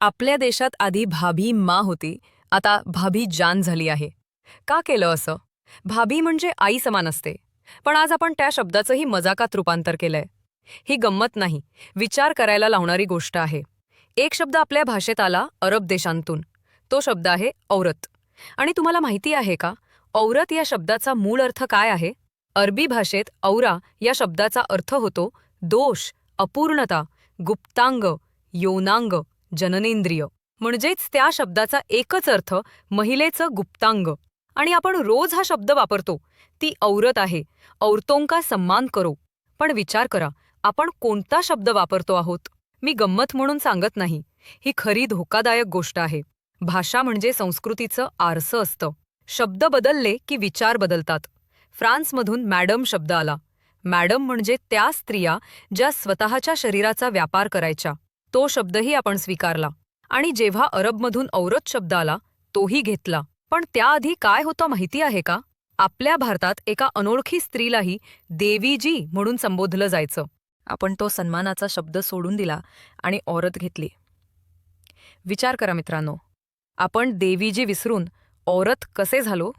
आपल्या देशात आधी भाभी मा होती. आता भाभी जान झाली आहे. का केलं असं? भाभी म्हणजे आई समान असते. पण आज आपण त्या शब्दाचंही मजाकात रूपांतर केलंय. ही गंमत नाही. विचार करायला लावणारी गोष्ट आहे. एक शब्द आपल्या भाषेत आला अरब देशांतून. तो शब्द आहे औरत. आणि तुम्हाला माहिती आहे का? औरत या शब्दाचा मूळ अर्थ काय आहे? अरबी भाषेत औरा या शब्दाचा अर्थ होतो दोष अपूर्णता गुप्तांग यौनांग. जननेंद्रिय. म्हणजेच त्या शब्दाचा एकच अर्थ महिलेचं गुप्तांग. आणि आपण रोज हा शब्द वापरतो. ती औरत आहे. औरतों का सम्मान करो. पण विचार करा आपण कोणता शब्द वापरतो आहोत? मी गंमत म्हणून सांगत नाही. ही खरी धोकादायक गोष्ट आहे. भाषा म्हणजे संस्कृतीचं आरसं असतं. शब्द बदलले की विचार बदलतात. फ्रान्समधून मॅडम शब्द आला. मॅडम म्हणजे त्या स्त्रिया ज्या स्वतःच्या शरीराचा व्यापार करायच्या. तो शब्दही आपण स्वीकारला. आणि जेव्हा अरबमधून औरत शब्द आला तोही घेतला. पण त्याआधी काय होतं माहिती आहे का? आपल्या भारतात एका अनोळखी स्त्रीलाही देवीजी म्हणून संबोधलं जायचं. आपण तो सन्मानाचा शब्द सोडून दिला आणि औरत घेतली. विचार करा मित्रांनो. आपण देवीजी विसरून औरत कसे झालो?